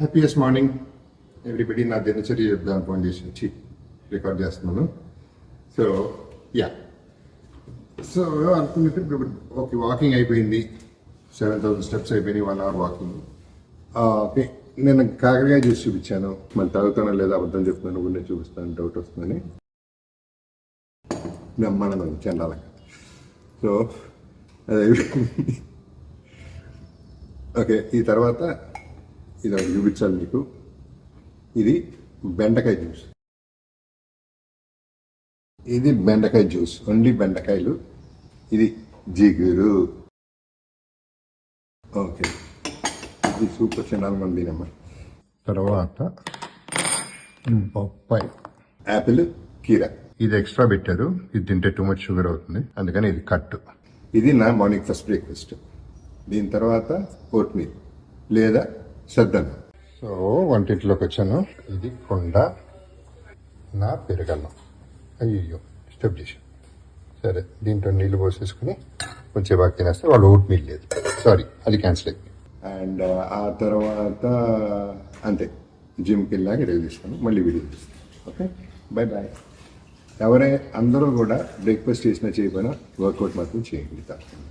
Happiest morning everybody నా దినచర్య చెప్దాం ఫోన్ చేసి వచ్చి రికార్డ్ చేస్తున్నాను. సో యా సో అనుకున్నట్టు ఇప్పుడు ఓకే వాకింగ్ అయిపోయింది. సెవెన్ థౌసండ్ స్టెప్స్ అయిపోయినాయి వన్ అవర్ వాకింగ్ ఓకే నేను కాకరకాయ జ్యూస్ చూపించాను. మళ్ళీ తాగుతానో లేదా అబద్ధం చెప్తున్నాను గుండె చూపిస్తాను డౌట్ వస్తుందని. నమ్మడం చండాలంగా. సో అదే ఓకే ఈ తర్వాత ఇది చూపించాలి మీకు. ఇది బెండకాయ జ్యూస్. ఇది బెండకాయ జ్యూస్. ఓన్లీ బెండకాయలు. ఇది జిగురు. ఓకే. ఇది సూపర్ చిన్నాలు మనం తినమ్మా. తర్వాత బొప్పాయి. యాపిల్ కీర. ఇది ఎక్స్ట్రా పెట్టారు. ఇది తింటే టూ మచ్ షుగర్ అవుతుంది. అందుకని ఇది కట్ ఇది నా మార్నింగ్ ఫస్ట్ బ్రేక్ఫాస్ట్. దీని తర్వాత ఓట్ మీల్ లేదా సర్దాను సో వంటింట్లోకి వచ్చాను. ఇది కొండ. నా పెరగన్నం అయ్యో డిస్టర్బ్ చేశాను. సరే దీంట్లో నీళ్ళు పోసేసుకుని కొంచెం బాగా తినేస్తే వాళ్ళు ఓట్ మీల్ లేదు. సారీ అది క్యాన్సిల్ అయింది అండ్ ఆ తర్వాత అంతే. జిమ్కి వెళ్ళాక రెడీ తీసుకుని. మళ్ళీ వీడియో తీస్తాను. ఓకే? బై బాయ్ ఎవరే అందరూ కూడా బ్రేక్ఫాస్ట్ చేసినా చేయకపోయినా వర్కౌట్ మాత్రం చేయండి తప్పకుండా.